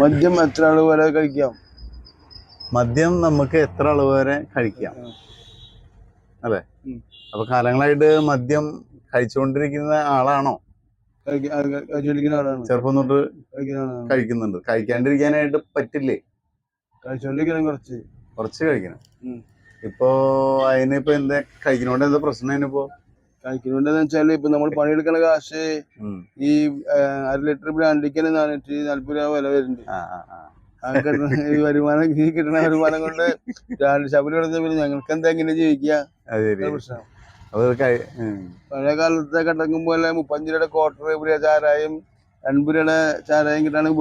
മദ്യം എത്ര അളവ് വരെ കഴിക്കാം? മദ്യം നമുക്ക് എത്ര അളവ് വരെ കഴിക്കാം. അല്ലേ. അപ്പൊ കാലങ്ങളായിട്ട് മദ്യം കഴിച്ചുകൊണ്ടിരിക്കുന്ന ആളാണോ? ചെറുപ്പം തൊട്ട് കഴിക്കുന്നുണ്ട്. കഴിക്കാണ്ടിരിക്കാനായിട്ട് പറ്റില്ലേ? കഴിച്ചോണ്ടിരിക്കണം കുറച്ച്. കുറച്ച് കഴിക്കണം. ഇപ്പോ അതിനിപ്പോ എന്താ കഴിക്കുന്നോണ്ട് എന്താ പ്രശ്നം അതിനിപ്പോ? കഴിക്കുന്നോണ്ടെന്ന് വെച്ചാൽ ഇപ്പൊ നമ്മൾ പണിയെടുക്കുന്ന കാശ്. ഈ അര ലിറ്റർ ബ്രാൻഡിക്ക് തന്നെ നാനൂറ്റി നാല്പത് രൂപ വില വരുന്നുണ്ട് ഈ വരുമാനം ഈ കിട്ടുന്ന വരുമാനം കൊണ്ട് ശബരി കിടന്ന ഞങ്ങൾക്ക് എന്താ എങ്ങനെ ജീവിക്കുക? പ്രശ്നം. പഴയ കാലത്തെ കടക്കും പോലെ മുപ്പത്തഞ്ച് രൂപയുടെ ക്വാർട്ടർ രൂപ ചാരായം എൺപത് രൂപയുടെ ചാരായം കിട്ടാണെങ്കിൽ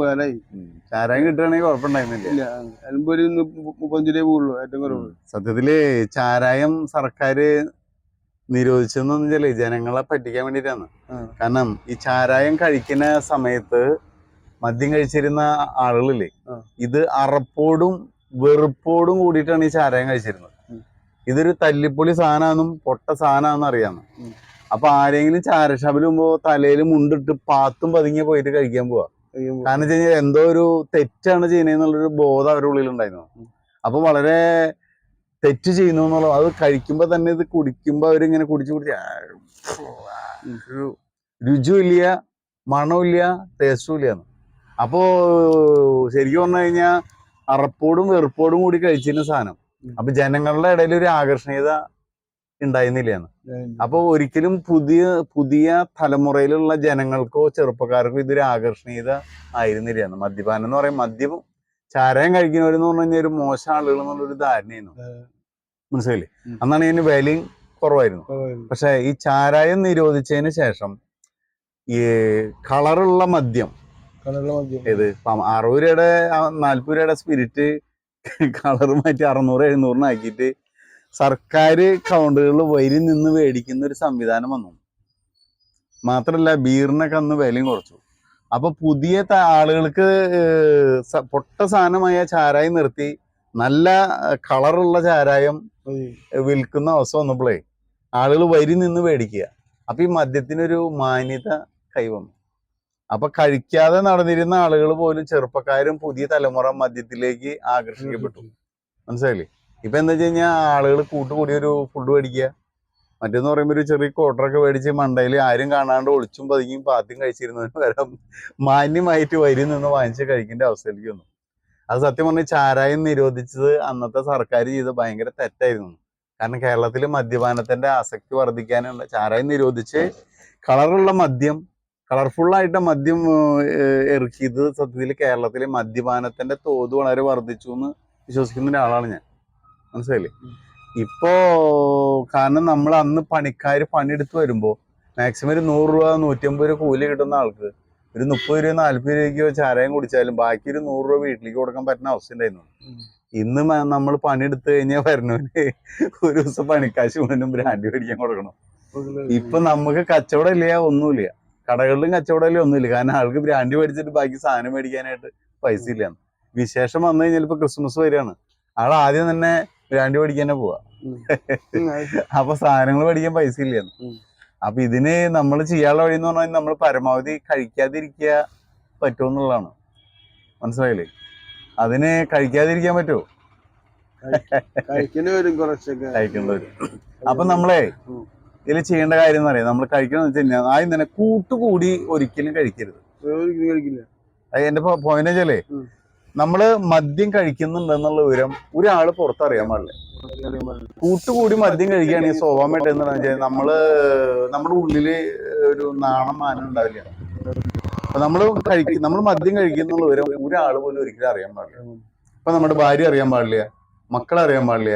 ഉം. ചാരായം കിട്ടുകയാണെങ്കിൽ കുഴപ്പമുണ്ടായിരുന്നില്ല. എൺപത് രൂപ മു- മുപ്പത്തഞ്ച് രൂപ ഉള്ളൂ ഏറ്റവും കുറവ് സത്യത്തിൽ ചാരായം സർക്കാര് നിരോധിച്ചതെന്ന് വെച്ചാൽ ജനങ്ങളെ പറ്റിക്കാൻ വേണ്ടിയിട്ടാണ്. കാരണം ഈ ചാരായം കഴിക്കുന്ന സമയത്ത് മദ്യം കഴിച്ചിരുന്ന ആളുകളില്ലേ ഇത് അറപ്പോടും വെറുപ്പോടും കൂടിയിട്ടാണ് ഈ ചാരായം കഴിച്ചിരുന്നത്. ഇതൊരു തല്ലിപ്പൊളി സാധനമാണെന്നും പൊട്ട സാധനമാണെന്നും അറിയാന്ന്. ഉം. അപ്പൊ ആരെങ്കിലും ചാരഷാപ്പിൽ പോകുമ്പോ തലയിൽ മുണ്ടിട്ട് പാത്തും പതുങ്ങിയ പോയിട്ട് കഴിക്കാൻ പോവാ. കാരണം വെച്ച് കഴിഞ്ഞാൽ എന്തോ ഒരു തെറ്റാണ് ചെയ്യുന്നതെന്നുള്ളൊരു ബോധം അവരുടെ ഉള്ളിൽ ഉണ്ടായിരുന്നു അപ്പൊ വളരെ തെറ്റ് ചെയ്യുന്നു എന്നുള്ളത് അത് കഴിക്കുമ്പോ തന്നെ ഇത് കുടിക്കുമ്പോ അവരിങ്ങനെ കുടിച്ച് കുടിച്ച് രുചിയില്ല മണമില്ല ടേസ്റ്റും ഇല്ല അപ്പോ ശരിക്കും പറഞ്ഞു കഴിഞ്ഞാൽ അറപ്പോടും വെറുപ്പോടും കൂടി കഴിച്ചിരുന്ന സാധനം. അപ്പൊ ജനങ്ങളുടെ ഇടയിൽ ഒരു ആകർഷണീയത ഉണ്ടായിരുന്നില്ലാന്ന് അപ്പൊ ഒരിക്കലും പുതിയ പുതിയ തലമുറയിലുള്ള ജനങ്ങൾക്കോ ചെറുപ്പക്കാർക്കോ ഇതൊരു ആകർഷണീയത ആയിരുന്നില്ല മദ്യപാനം എന്ന് പറയും മദ്യം ചാരായം കഴിക്കുന്നവരെന്ന് പറഞ്ഞു കഴിഞ്ഞാൽ ഒരു മോശം ആളുകൾ എന്നുള്ളൊരു ധാരണയായിരുന്നു. മനസ്സിലായില്ലേ. അന്നാണ് ഇതിന് വിലയും കുറവായിരുന്നു. പക്ഷെ ഈ ചാരായം നിരോധിച്ചതിന് ശേഷം ഈ കളറുള്ള മദ്യം ഇപ്പം അറുപത് രൂപയുടെ നാല്പത് രൂപയുടെ സ്പിരിറ്റ് കളർ മാറ്റി അറുന്നൂറ് എഴുന്നൂറിനാക്കിയിട്ട് സർക്കാർ കൗണ്ടറുകളിൽ വരി നിന്ന് മേടിക്കുന്ന ഒരു സംവിധാനം വന്നു. മാത്രല്ല ബീറിനൊക്കെ അന്ന് വിലയും കുറച്ചു. അപ്പൊ പുതിയ ആളുകൾക്ക് പൊട്ട സാധനമായ ചാരായം നിർത്തി നല്ല കളറുള്ള ചാരായം. വിൽക്കുന്ന അവസ്ഥ വന്നപ്പോഴേ ആളുകൾ വരി നിന്ന് മേടിക്കുക. അപ്പൊ ഈ മദ്യത്തിനൊരു മാന്യത കൈവന്നു. അപ്പൊ കഴിക്കാതെ നടന്നിരുന്ന ആളുകൾ പോലും ചെറുപ്പക്കാരും പുതിയ തലമുറ മദ്യത്തിലേക്ക് ആകർഷിക്കപ്പെട്ടു. മനസ്സിലായില്ലേ? ഇപ്പൊ എന്താ വെച്ച് കഴിഞ്ഞാൽ ആളുകൾ കൂട്ടുകൂടി ഒരു ഫുഡ് മേടിക്കുക. മറ്റേന്ന് പറയുമ്പോൾ ഒരു ചെറിയ കോട്ടറൊക്കെ മേടിച്ച് മണ്ടയിൽ ആരും കാണാണ്ട് ഒളിച്ചും പതുങ്ങിയും പാത്തിയും കഴിച്ചിരുന്നതിന് പകരം മാന്യമായിട്ട് വരി നിന്ന് വാങ്ങിച്ച് കഴിക്കേണ്ട അവസ്ഥയിലേക്ക് വന്നു. അത് സത്യം പറഞ്ഞാൽ ചാരായം നിരോധിച്ചത് അന്നത്തെ സർക്കാർ ചെയ്ത് ഭയങ്കര തെറ്റായിരുന്നു. കാരണം കേരളത്തിൽ മദ്യപാനത്തിന്റെ ആസക്തി വർദ്ധിക്കാനുള്ള ചാരായം നിരോധിച്ച് കളറുള്ള മദ്യം കളർഫുൾ ആയിട്ട് മദ്യം ഇറക്കിയത് സത്യത്തിൽ കേരളത്തിലെ മദ്യപാനത്തിന്റെ തോത് വളരെ വർദ്ധിച്ചു എന്ന് വിശ്വസിക്കുന്ന ഒരാളാണ് ഞാൻ. മനസ്സിലായില്ലേ? ഇപ്പോ കാരണം നമ്മൾ അന്ന് പണിക്കാർ പണിയെടുത്ത് വരുമ്പോൾ മാക്സിമം ഒരു നൂറ് രൂപ നൂറ്റമ്പത് രൂപ കൂലി കിട്ടുന്ന ആൾക്ക് ഒരു മുപ്പത് രൂപ നാല്പത് രൂപയ്ക്കോ ചാരായം കുടിച്ചാലും ബാക്കി ഒരു നൂറ് രൂപ വീട്ടിലേക്ക് കൊടുക്കാൻ പറ്റുന്ന അവസ്ഥ ഉണ്ടായിരുന്നു. ഇന്ന് നമ്മൾ പണിയെടുത്ത് കഴിഞ്ഞാൽ വരണവന് ഒരു ദിവസം പണിക്കാശ് മുഴുവനും ബ്രാൻഡ് മേടിക്കാൻ കൊടുക്കണം. ഇപ്പൊ നമുക്ക് കച്ചവടം ഇല്ല ഒന്നുമില്ല. കടകളിലും കച്ചവടം ഇല്ല ഒന്നുമില്ല. കാരണം ആൾക്ക് ബ്രാൻഡ് മേടിച്ചിട്ട് ബാക്കി സാധനം മേടിക്കാനായിട്ട് പൈസ ഇല്ല വിശേഷം വന്നു കഴിഞ്ഞാൽ ഇപ്പൊ ക്രിസ്മസ് വരികയാണ്. ആൾ ആദ്യം തന്നെ ബ്രാൻഡ് തന്നെ പോവാ. അപ്പൊ സാധനങ്ങൾ പഠിക്കാൻ പൈസ ഇല്ല ഉം. അപ്പൊ ഇതിന് നമ്മൾ ചെയ്യാനുള്ള വഴി എന്ന് പറഞ്ഞാൽ നമ്മൾ പരമാവധി കഴിക്കാതിരിക്കുക പറ്റുമെന്നുള്ളതാണ് മനസ്സിലായില്ലേ? അതിന് കഴിക്കാതിരിക്കാൻ പറ്റുമോ? കഴിക്കേണ്ടി വരും അപ്പൊ നമ്മളെ. ഇതിൽ ചെയ്യേണ്ട കാര്യം എന്ന് പറയാം. നമ്മൾ കഴിക്കണമെന്ന് വെച്ച് കഴിഞ്ഞാൽ ആദ്യം തന്നെ കൂട്ടുകൂടി ഒരിക്കലും കഴിക്കരുത്. ഒരിക്കലും കഴിക്കില്ല. അത് എന്റെ പോയിന്റ് വെച്ചാലേ ഉം. നമ്മൾ മദ്യം കഴിക്കുന്നുണ്ടെന്നുള്ള വിവരം ഒരാൾ പുറത്തറിയാൻ പാടില്ല. കൂട്ടുകൂടി മദ്യം കഴിക്കുകയാണെങ്കിൽ സ്വാഭാവികമായിട്ട് എന്ന് വെച്ചാൽ നമ്മൾ നമ്മുടെ ഉള്ളിൽ ഒരു നാണം മാനം ഉണ്ടാവില്ല അപ്പൊ നമ്മൾ കഴിക്കും നമ്മൾ മദ്യം കഴിക്കുന്നുള്ള വിവരം ഒരാൾ പോലും ഒരിക്കലും അറിയാൻ പാടില്ല ഇപ്പൊ നമ്മുടെ ഭാര്യ അറിയാൻ പാടില്ല മക്കളെ അറിയാൻ പാടില്ല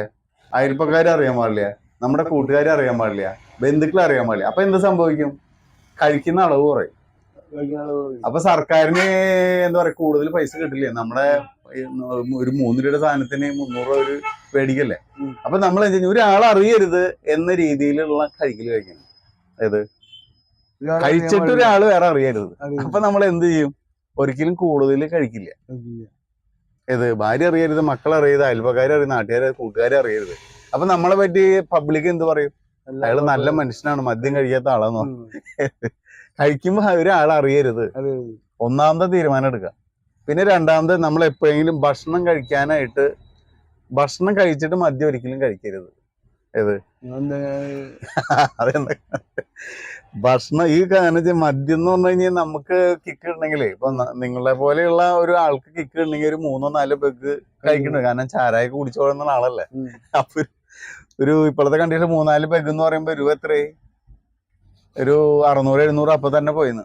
അയൽപ്പക്കാരെ അറിയാൻ പാടില്ല നമ്മുടെ കൂട്ടുകാരെ അറിയാൻ പാടില്ല ബന്ധുക്കളെ അറിയാൻ പാടില്ല അപ്പൊ എന്ത് സംഭവിക്കും കഴിക്കുന്ന അളവ് കുറയും. അപ്പൊ സർക്കാരിന് എന്താ പറയാ കൂടുതൽ പൈസ കിട്ടില്ലേ? നമ്മുടെ ഒരു മൂന്ന് രൂപയുടെ സാധനത്തിന് മുന്നൂറ് രൂപ ഒരു മേടിക്കല്ലേ ഉം. അപ്പൊ നമ്മൾ ഒരാൾ അറിയരുത് എന്ന രീതിയിലുള്ള കഴിക്കൽ കഴിക്കണം. അതായത് കഴിച്ചിട്ട് ഒരാൾ വേറെ അറിയരുത്. അപ്പൊ നമ്മൾ എന്ത് ചെയ്യും? ഒരിക്കലും കൂടുതൽ കഴിക്കില്ല. കഴിക്കില്ല. ഏത് ഭാര്യ അറിയരുത് മക്കൾ അറിയരുത് അയൽപ്പക്കാരെ അറിയരുത് നാട്ടുകാരെ കൂട്ടുകാരെ അറിയരുത്. അപ്പൊ നമ്മളെ പറ്റി പബ്ലിക് എന്ത് പറയും? അയാൾ നല്ല മനുഷ്യനാണ് മദ്യം കഴിക്കാത്ത ആളാന്ന് കഴിക്കുമ്പോ ഒരാൾ അറിയരുത്. ഒന്നാമത്തെ തീരുമാനം എടുക്കുക പിന്നെ രണ്ടാമത് നമ്മൾ എപ്പോഴെങ്കിലും ഭക്ഷണം കഴിക്കാനായിട്ട് ഭക്ഷണം കഴിച്ചിട്ട് മദ്യം ഒരിക്കലും കഴിക്കരുത്. ഏത്? അതെന്താ? ഭക്ഷണം ഈ കാരണം മദ്യം എന്ന് പറഞ്ഞു കഴിഞ്ഞാൽ നമുക്ക് കിക്ക് ഉണ്ടെങ്കിലേ ഇപ്പൊ നിങ്ങളെ പോലെയുള്ള ഒരു ആൾക്ക് കിക്ക് ഉണ്ടെങ്കിൽ ഒരു മൂന്നോ നാലോ പേക്ക് കഴിക്കണ്ട? കാരണം ചാരായ കുടിച്ചോളുന്ന ആളല്ലേ? അപ്പൊ ഒരു- ഒരു ഇപ്പോഴത്തെ കണ്ടീഷൻ മൂന്നാൽ പെഗ് എന്ന് പറയുമ്പോ രൂപ എത്രയായി? ഒരു അറുന്നൂറ് എഴുന്നൂറ് അപ്പൊ തന്നെ പോയിന്ന്.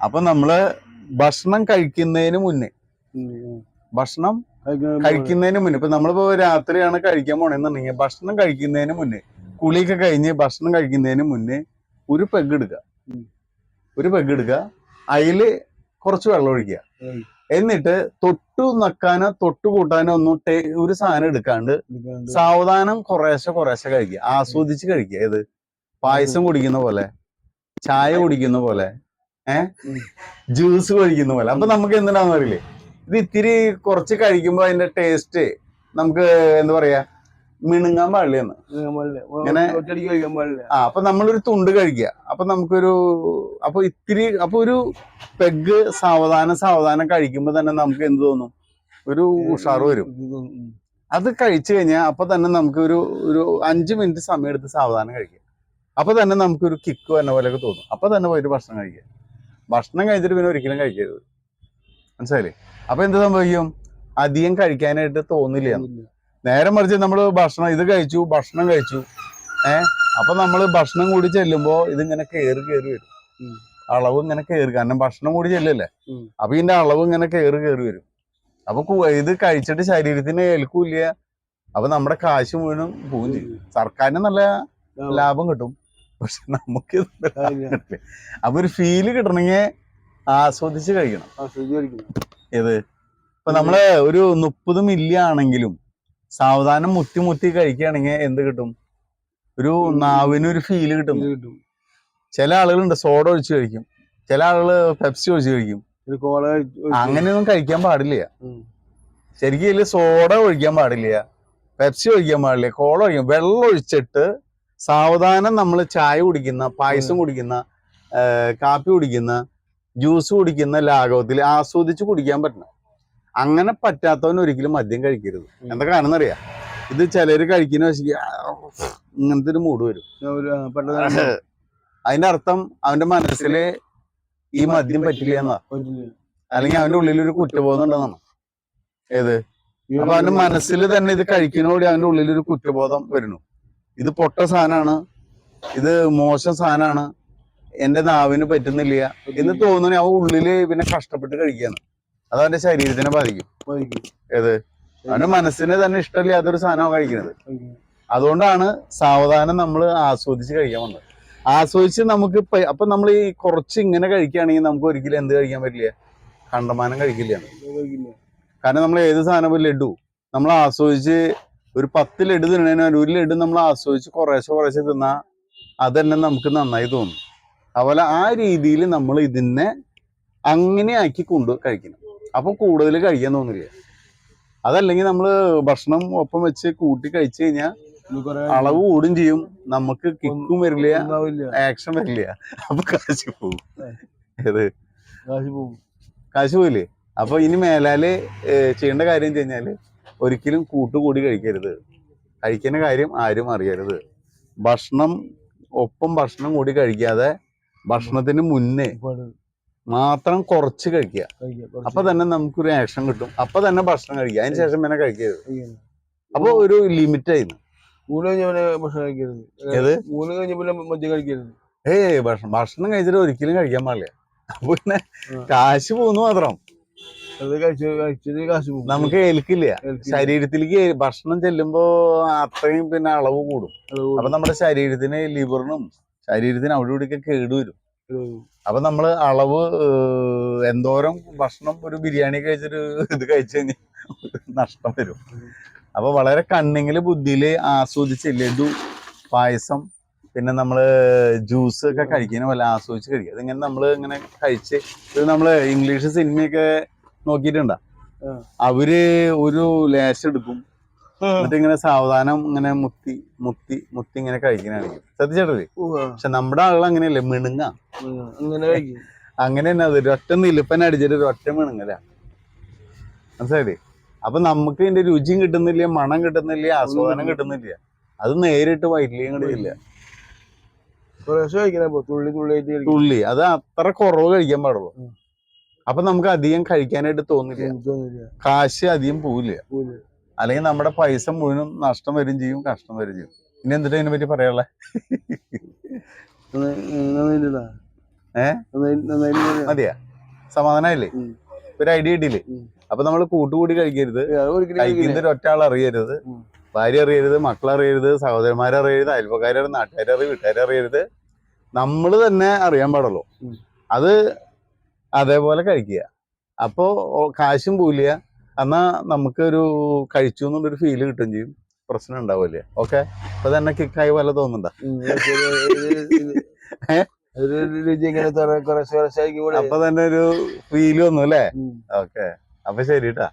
അപ്പൊ നമ്മൾ ഭക്ഷണം കഴിക്കുന്നതിന് മുന്നേ. ഭക്ഷണം കഴിക്കുന്നതിന് മുന്നേ. ഇപ്പൊ നമ്മളിപ്പോ രാത്രിയാണ് കഴിക്കാൻ പോണെന്നുണ്ടെങ്കിൽ ഭക്ഷണം കഴിക്കുന്നതിന് മുന്നേ കുളിയൊക്കെ കഴിഞ്ഞ് ഭക്ഷണം കഴിക്കുന്നതിന് മുന്നേ ഒരു പെഗ് എടുക്കുക ഒരു പെഗ് എടുക്കുക അതിൽ കുറച്ച് വെള്ളം ഒഴിക്കുക. എന്നിട്ട് തൊട്ടു നക്കാനോ തൊട്ടു കൂട്ടാനോ ഒന്നും ഒരു സാധനം എടുക്കാണ്ട് എടുക്കാണ്ട്. സാവധാനം കുറേശ്ശെ കുറേശ്ശെ കഴിക്കുക. ആസ്വദിച്ച് കഴിക്കുക. ഏത്? പായസം കുടിക്കുന്ന പോലെ ചായ കുടിക്കുന്ന പോലെ ഏഹ് ജ്യൂസ് കഴിക്കുന്ന പോലെ. അപ്പൊ നമുക്ക് എന്തിനാന്ന് അറിയില്ലേ? ഇത് ഇത്തിരി കുറച്ച് കഴിക്കുമ്പോ അതിന്റെ ടേസ്റ്റ് നമുക്ക് എന്താ പറയാ മിണുങ്ങാൻ പാടില്ലെന്ന്. പാടില്ല. ഇങ്ങനെ- ആ അപ്പൊ നമ്മളൊരു തുണ്ട് കഴിക്കുക. അപ്പൊ നമുക്കൊരു അപ്പൊ ഇത്തിരി അപ്പൊ ഒരു പെഗ് സാവധാനം സാവധാനം കഴിക്കുമ്പോ തന്നെ നമുക്ക് എന്ത് തോന്നും? ഒരു ഉഷാറ് വരും. അത് കഴിച്ചു കഴിഞ്ഞാൽ അപ്പൊ തന്നെ നമുക്ക് ഒരു ഒരു അഞ്ച് മിനിറ്റ് സമയം എടുത്ത് സാവധാനം കഴിക്കുക അപ്പൊ തന്നെ നമുക്കൊരു കിക്ക് വന്ന പോലെയൊക്കെ തോന്നും. അപ്പൊ തന്നെ പോയിട്ട് ഭക്ഷണം കഴിക്കുക. ഭക്ഷണം കഴിച്ചിട്ട് പിന്നെ ഒരിക്കലും കഴിക്കരുത്. മനസ്സിലായില്ലേ? അപ്പൊ എന്ത് സംഭവിക്കും? അധികം കഴിക്കാനായിട്ട് തോന്നില്ല. നേരെ മറിച്ച് നമ്മൾ ഭക്ഷണം ഇത് കഴിച്ചു ഭക്ഷണം കഴിച്ചു ഏ? അപ്പൊ നമ്മൾ ഭക്ഷണം കൂടി ചെല്ലുമ്പോൾ ഇതിങ്ങനെ കയറി കയറി വരും. അളവ് ഇങ്ങനെ കയറി കാരണം ഭക്ഷണം കൂടി ചെല്ലല്ലേ. അപ്പൊ ഇതിന്റെ അളവ് ഇങ്ങനെ കയറി കയറി വരും. അപ്പൊ ഇത് കഴിച്ചിട്ട് ശരീരത്തിന് ഏൽക്കൂല്ല അപ്പൊ നമ്മുടെ കാശ് മുഴുവനും പോവും ചെയ്യും. സർക്കാരിന് നല്ല ലാഭം കിട്ടും. പക്ഷെ നമുക്ക്. അപ്പൊ ഒരു ഫീൽ കിട്ടണമെങ്കിൽ ആസ്വദിച്ച് കഴിക്കണം. ഏത്? ഇപ്പൊ നമ്മൾ ഒരു മുപ്പത് മില്ലി ആണെങ്കിലും സാവധാനം മുത്തി മുത്തി കഴിക്കുകയാണെങ്കിൽ എന്ത് കിട്ടും? ഒരു നാവിന് ഒരു ഫീൽ കിട്ടും. ചില ആളുകളുണ്ട് സോഡ ഒഴിച്ച് കഴിക്കും. ചില ആളുകൾ പെപ്സി ഒഴിച്ച് കഴിക്കും. അങ്ങനെയൊന്നും കഴിക്കാൻ പാടില്ല. ശരിക്കും സോഡ ഒഴിക്കാൻ പാടില്ല. പെപ്സി ഒഴിക്കാൻ പാടില്ല. കോള ഒഴിക്കാം. വെള്ളം ഒഴിച്ചിട്ട് സാവധാനം നമ്മൾ ചായ കുടിക്കുന്ന പായസം കുടിക്കുന്ന കാപ്പി കുടിക്കുന്ന ജ്യൂസ് കുടിക്കുന്ന ലാഘവത്തിൽ ആസ്വദിച്ച് കുടിക്കാൻ പറ്റണം. അങ്ങനെ പറ്റാത്തവൻ ഒരിക്കലും മദ്യം കഴിക്കരുത്. എന്താ കാരണം അറിയാ ഇത് ചിലര് കഴിക്കുന്ന വെച്ചിട്ട് ഇങ്ങനത്തെ ഒരു മൂഡ് വരും അതിന്റെ അർത്ഥം അവന്റെ മനസ്സിലെ ഈ മദ്യം പറ്റില്ല. എന്നാ. അല്ലെങ്കിൽ അവന്റെ ഉള്ളിൽ ഒരു കുറ്റബോധം ഉണ്ടെന്നാണ് ഏത് അപ്പൊ അവന്റെ മനസ്സിൽ തന്നെ ഇത് കഴിക്കുന്നതോടെ അവന്റെ ഉള്ളിൽ ഒരു കുറ്റബോധം വരുന്നു. ഇത് പൊട്ട സാധനമാണ് ഇത് മോശം സാധനമാണ് എന്റെ നാവിന് പറ്റുന്നില്ല. എന്ന് തോന്നുന്നു അവ ഉള്ളിൽ പിന്നെ കഷ്ടപ്പെട്ട് കഴിക്കുകയാണ് അത് അവന്റെ ശരീരത്തിനെ ബാധിക്കും. ഏത്? അവന്റെ മനസ്സിന് തന്നെ ഇഷ്ടമില്ലാത്തൊരു സാധനമാണ് കഴിക്കുന്നത് കഴിക്കും. അതുകൊണ്ടാണ് സാവധാനം നമ്മൾ ആസ്വദിച്ച് കഴിക്കാൻ വന്നത്. ആസ്വദിച്ച് നമുക്ക് ഇപ്പൊ- അപ്പൊ നമ്മൾ ഈ കുറച്ച് ഇങ്ങനെ കഴിക്കുകയാണെങ്കിൽ നമുക്ക് ഒരിക്കലും എന്ത് കഴിക്കാൻ പറ്റില്ല? കണ്ടമാനം കഴിക്കില്ല. കാരണം നമ്മൾ ഏത് സാധനം ലഡു. നമ്മൾ ആസ്വദിച്ച് ഒരു പത്ത് ലഡു തിന്നണേന് ഒരു ലഡു നമ്മൾ ആസ്വദിച്ച് കുറേശ്ശെ കുറേശ്ശെ തിന്നാ അതന്നെ നമുക്ക് നന്നായി തോന്നും. അതുപോലെ ആ രീതിയിൽ നമ്മൾ ഇതിനെ അങ്ങനെ ആക്കി കൊണ്ട് കഴിക്കണം. അപ്പൊ കൂടുതൽ കഴിക്കാൻ തോന്നില്ല. അതല്ലെങ്കിൽ നമ്മൾ ഭക്ഷണം ഒപ്പം വെച്ച് കൂട്ടി കഴിച്ചു കഴിഞ്ഞാൽ അളവ് കൂടും ചെയ്യും. നമുക്ക് കിക്കും വരില്ല. ആക്ഷൻ വരില്ല. അപ്പൊ കാശ് പോകും ഏത്? കാശ് പോകും. കാശ് പോയില്ലേ അപ്പൊ ഇനി മേലാൽ ചെയ്യേണ്ട കാര്യം വെച്ച് കഴിഞ്ഞാൽ ഒരിക്കലും കൂട്ടുകൂടി കഴിക്കരുത്. കഴിക്കുന്ന കാര്യം ആരും അറിയരുത്. ഭക്ഷണം ഒപ്പം ഭക്ഷണം കൂടി കഴിക്കാതെ ഭക്ഷണത്തിന് മുന്നേ മാത്രം കുറച്ച് കഴിക്കുക. കഴിക്കാം. അപ്പൊ തന്നെ നമുക്കൊരു ആക്ഷൻ കിട്ടും. അപ്പൊ തന്നെ ഭക്ഷണം കഴിക്കുക. അതിന് ശേഷം പിന്നെ കഴിക്കരുത്. അപ്പൊ ഒരു ലിമിറ്റ് ആയിരുന്നു. ഊണ് കഴിഞ്ഞ പിന്നെ ഭക്ഷണം കഴിക്കരുത്. ഏത്? ഊണ് കഴിഞ്ഞ പിന്നെ മദ്യം കഴിക്കരുത്. ഏയ് ഭക്ഷണം ഭക്ഷണം കഴിച്ചിട്ട് ഒരിക്കലും കഴിക്കാൻ പാടില്ല. അപ്പൊ പിന്നെ. കാശ് പോകുന്നു മാത്രം. നമുക്ക് ഏൽക്കില്ല. ശരീരത്തിലേക്ക് ഭക്ഷണം ചെല്ലുമ്പോ അത്രയും പിന്നെ അളവ് കൂടും. അപ്പൊ നമ്മുടെ ശരീരത്തിന് ലിവറിനും ശരീരത്തിന് അവിടെ ഇവിടെയൊക്കെ കേടുവരും കൂടും. അപ്പൊ നമ്മൾ അളവ് എന്തോരം ഭക്ഷണം ഒരു ബിരിയാണി കഴിച്ചൊരു ഇത് കഴിച്ചു കഴിഞ്ഞാൽ നഷ്ടം വരും. അപ്പൊ വളരെ കണ്ണിങ്ങിൽ ബുദ്ധിയിൽ ആസ്വദിച്ച് ലഡു പായസം പിന്നെ നമ്മൾ ജ്യൂസ് ഒക്കെ കഴിക്കുന്ന പോലെ ആസ്വദിച്ച് കഴിക്കുക. അതിങ്ങനെ നമ്മൾ ഇങ്ങനെ കഴിച്ച് ഇത് നമ്മൾ ഇംഗ്ലീഷ് സിനിമയൊക്കെ നോക്കിയിട്ടുണ്ടാ. അവർ ഒരു ലേശം എടുക്കും. എന്നിട്ട് ഇങ്ങനെ സാവധാനം ഇങ്ങനെ മുത്തി മുത്തി മുത്തി ഇങ്ങനെ കഴിക്കണായിരിക്കും ശ്രദ്ധിച്ചിട്ടില്ലേ. പക്ഷെ നമ്മുടെ ആളുകൾ അങ്ങനെയല്ലേ മിണുങ്ങ. അങ്ങനെ തന്നെ അത് ഒറ്റ നിലപ്പന അടിച്ചിട്ട് ഒരു ഒറ്റ മിണുങ്ങല. മനസ്സിലായില്ലേ? അപ്പൊ നമുക്ക് ഇതിന്റെ രുചിയും കിട്ടുന്നില്ല മണം കിട്ടുന്നില്ല ആസ്വാദനം കിട്ടുന്നില്ല. അത് നേരിട്ട് വയറ്റിലേയും കിട്ടില്ല തുള്ളി അത് അത്ര കുറവ് കഴിക്കാൻ പാടുള്ളൂ. അപ്പൊ നമുക്ക് അധികം കഴിക്കാനായിട്ട് തോന്നില്ല. കാശ് അധികം പോവില്ല. അല്ലെങ്കിൽ നമ്മുടെ പൈസ മുഴുവനും നഷ്ടം വരും ചെയ്യും കഷ്ടം വരും ചെയ്യും. ഇനി എന്തിട്ട് ഇതിനെ പറ്റി പറയാനുള്ളത് നന്നായി- നന്നായിട്ടില്ല. ഏ? നന്നായി- നന്നായിട്ട് പറയാം. മതിയാ. സമാധാനമായില്ലേ? ഒരു ഐഡിയ കിട്ടിയില്ലേ. അപ്പൊ നമ്മൾ കൂട്ടുകൂടി കഴിക്കരുത്. ഏ, ഒറ്റാൾ അറിയരുത്. ഭാര്യ അറിയരുത് മക്കളറിയരുത് സഹോദരന്മാരറിയരുത് അയൽപ്പക്കാരറിയരുത് നാട്ടുകാരറിയ വീട്ടുകാരറിയരുത്. നമ്മൾ തന്നെ അറിയാൻ പാടുള്ളൂ. അത് അതേപോലെ കഴിക്കുക. അപ്പോ ഓ- കാശും പോവില്ല. എന്നാ നമുക്കൊരു കഴിച്ചു എന്നുള്ളൊരു ഫീൽ കിട്ടുകയും ചെയ്യും. പ്രശ്നം ഉണ്ടാവില്ല ഓക്കെ അപ്പൊ തന്നെ കിക്കായി പോലെ തോന്നുന്നുണ്ടോ? അപ്പൊ തന്നെ ഒരു ഫീൽ വന്നു അല്ലേ. ഓക്കെ അപ്പൊ ശരി കേട്ടാ